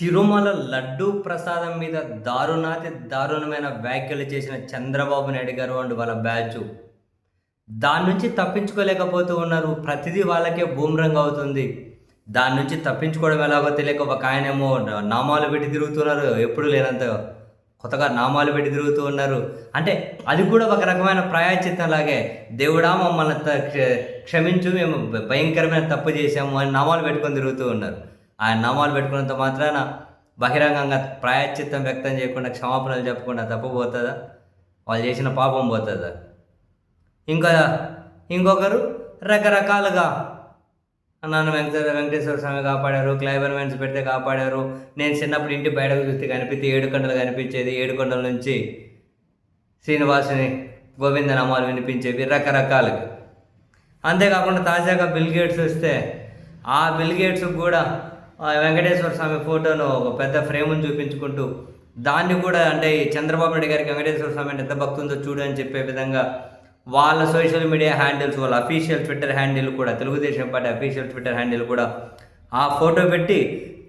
తిరుమల లడ్డూ ప్రసాదం మీద దారుణాతి దారుణమైన వ్యాఖ్యలు చేసిన చంద్రబాబు నాయుడు గారు అండ్ వాళ్ళ బ్యాచ్. దాని నుంచి తప్పించుకోలేకపోతూ ఉన్నారు. ప్రతిదీ వాళ్ళకే బూమరంగ్ అవుతుంది. దాని నుంచి తప్పించుకోవడం ఎలాగో తెలియక ఒక ఆయనేమో నామాలు పెట్టి తిరుగుతున్నారు. ఎప్పుడు లేనంత కొత్తగా నామాలు పెట్టి తిరుగుతూ ఉన్నారు. అంటే అది కూడా ఒక రకమైన ప్రాయచిత్తం లాగే దేవుడా మమ్మల్ని క్ష- క్షమించు మేము భయంకరమైన తప్పు చేసాము అని నామాలు పెట్టుకొని తిరుగుతూ ఉన్నారు. ఆయన నామాలు పెట్టుకున్నంత మాత్రాన బహిరంగంగా ప్రాయశ్చిత్తం వ్యక్తం చేయకుండా క్షమాపణలు చెప్పకుండా తప్పు పోతుందా వాళ్ళు చేసిన పాపం పోతుందా? ఇంకా ఇంకొకరు రకరకాలుగా నన్ను వెంకట వెంకటేశ్వర స్వామి కాపాడారు క్లైబర్ పెడితే కాపాడారు. నేను చిన్నప్పుడు ఇంటి బయటకు చూస్తే కనిపిస్తే ఏడు కొండలు కనిపించేది. ఏడు కొండల నుంచి శ్రీనివాసుని గోవింద నామాలు వినిపించేవి రకరకాలుగా. అంతేకాకుండా తాజాగా బిల్ గేట్స్ వస్తే ఆ బిల్ గేట్స్ కూడా వెంకటేశ్వర స్వామి ఫోటోను ఒక పెద్ద ఫ్రేమ్ని చూపించుకుంటూ దాన్ని కూడా అంటే ఈ చంద్రబాబు నాయుడు గారికి వెంకటేశ్వర స్వామి అంటే ఎంత భక్తుందో చూడు అని చెప్పే విధంగా వాళ్ళ సోషల్ మీడియా హ్యాండిల్స్ వాళ్ళ అఫీషియల్ ట్విట్టర్ హ్యాండిల్ కూడా Telugu Desam party official twitter handle కూడా ఆ ఫోటో పెట్టి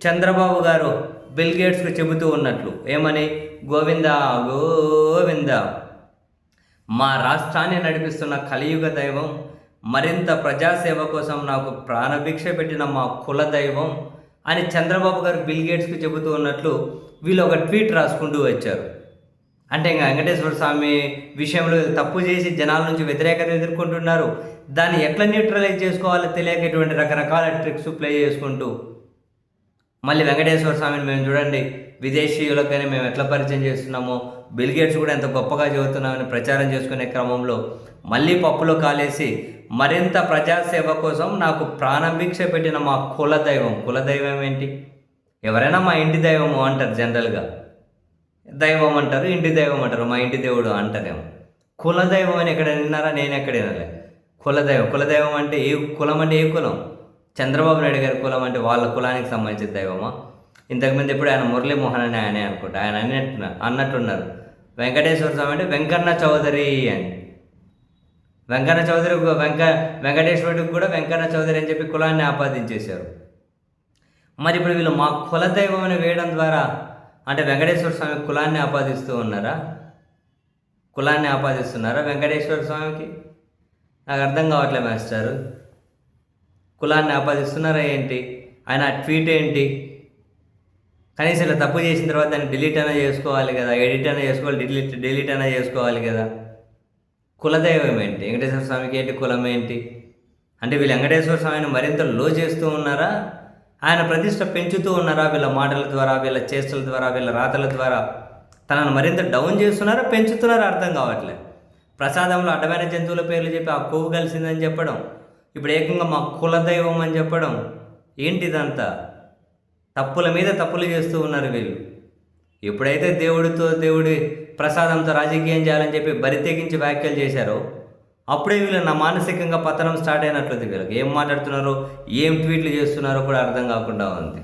చంద్రబాబు గారు బిల్ గేట్స్కి చెబుతూ ఉన్నట్లు. ఏమని? గోవింద గోవింద మా రాష్ట్రాన్ని నడిపిస్తున్న కలియుగ దైవం మరింత ప్రజాసేవ కోసం నాకు ప్రాణభిక్ష పెట్టిన మా కుల దైవం అని చంద్రబాబు గారు బిల్ గేట్స్కి చెబుతూ ఉన్నట్లు వీళ్ళు ఒక ట్వీట్ రాసుకుంటూ వచ్చారు. అంటే ఇంకా వెంకటేశ్వర స్వామి విషయంలో తప్పు చేసి జనాల నుంచి వ్యతిరేకత ఎదుర్కొంటున్నారు. దాన్ని ఎట్లా న్యూట్రలైజ్ చేసుకోవాలో తెలియక ఇటువంటి రకరకాల ట్రిక్స్ ప్లే చేసుకుంటూ మళ్ళీ వెంకటేశ్వర స్వామిని మేము చూడండి విదేశీయులకైనా మేము ఎట్లా పరిచయం చేస్తున్నామో బిల్ గేట్స్ కూడా ఎంత గొప్పగా చెబుతున్నామని ప్రచారం చేసుకునే క్రమంలో మళ్ళీ పప్పులో కాలేసి మరింత ప్రజాసేవ కోసం నాకు ప్రాణభిక్ష పెట్టిన మా కుల దైవం కుల దైవం ఏంటి? ఎవరైనా మా ఇంటి దైవము అంటారు జనరల్గా. దైవం అంటారు ఇంటి దైవం అంటారు మా ఇంటి దేవుడు అంటారేమో. కులదైవం అని ఎక్కడ విన్నారా? నేను ఎక్కడ వినలే. కులదైవం. కులదైవం అంటే ఏ కులం అంటే ఏ కులం? చంద్రబాబు నాయుడు గారి కులం అంటే వాళ్ళ కులానికి సంబంధించిన దైవమా? ఇంతకుముందు ఎప్పుడు ఆయన మురళీమోహన్ అని ఆయనే అనుకుంటా. ఆయన అన్నట్టు అన్నట్టున్నారు. వెంకటేశ్వర స్వామి అంటే వెంకన్న చౌదరి అని. వెంకన్న చౌదరి వెంక వెంకటేశ్వరుడికి కూడా వెంకన్న చౌదరి అని చెప్పి కులాన్ని ఆపాదించేశారు. మరి ఇప్పుడు వీళ్ళు మా కులదైవం అని వేయడం ద్వారా అంటే వెంకటేశ్వర స్వామి కులాన్ని ఆపాదిస్తూ ఉన్నారా? కులాన్ని ఆపాదిస్తున్నారా వెంకటేశ్వర స్వామికి? నాకు అర్థం కావట్లే మాస్టారు. కులాన్ని ఆపాదిస్తున్నారా ఏంటి? ఆయన ట్వీట్ ఏంటి? కనీసం ఇలా తప్పు చేసిన తర్వాత దాన్ని డిలీట్ అయినా చేసుకోవాలి కదా ఎడిట్ అయినా చేసుకోవాలి డిలీట్ డిలీట్ అయినా చేసుకోవాలి కదా. కులదైవం ఏంటి? వెంకటేశ్వర స్వామికి ఏంటి కులం ఏంటి? అంటే వీళ్ళు వెంకటేశ్వర స్వామిని మరింత లో చేస్తూ ఉన్నారా? ఆయన ప్రతిష్ట పెంచుతూ ఉన్నారా? వీళ్ళ మాటల ద్వారా వీళ్ళ చేష్టల ద్వారా వీళ్ళ రాతల ద్వారా తనను మరింత డౌన్ చేస్తున్నారా? పెంచుతున్నారా? అర్థం కావట్లే. ప్రసాదంలో అడ్డమైన జంతువుల పేర్లు చెప్పి ఆ కొవ్వు కలిసిందని చెప్పడం ఇప్పుడు ఏకంగా మా కులదైవం అని చెప్పడం ఏంటి ఇదంతా తప్పుల మీద తప్పులు చేస్తూ ఉన్నారు వీళ్ళు. ఎప్పుడైతే దేవుడితో దేవుడి ప్రసాదంతో రాజకీయం చేయాలని చెప్పి బరితెగించి వ్యాఖ్యలు చేశారో అప్పుడే వీళ్ళు నా మానసికంగా పతనం స్టార్ట్ అయినట్లుంది వీళ్ళకి. ఏం మాట్లాడుతున్నారో ఏం ట్వీట్లు చేస్తున్నారో కూడా అర్థం కాకుండా ఉంది.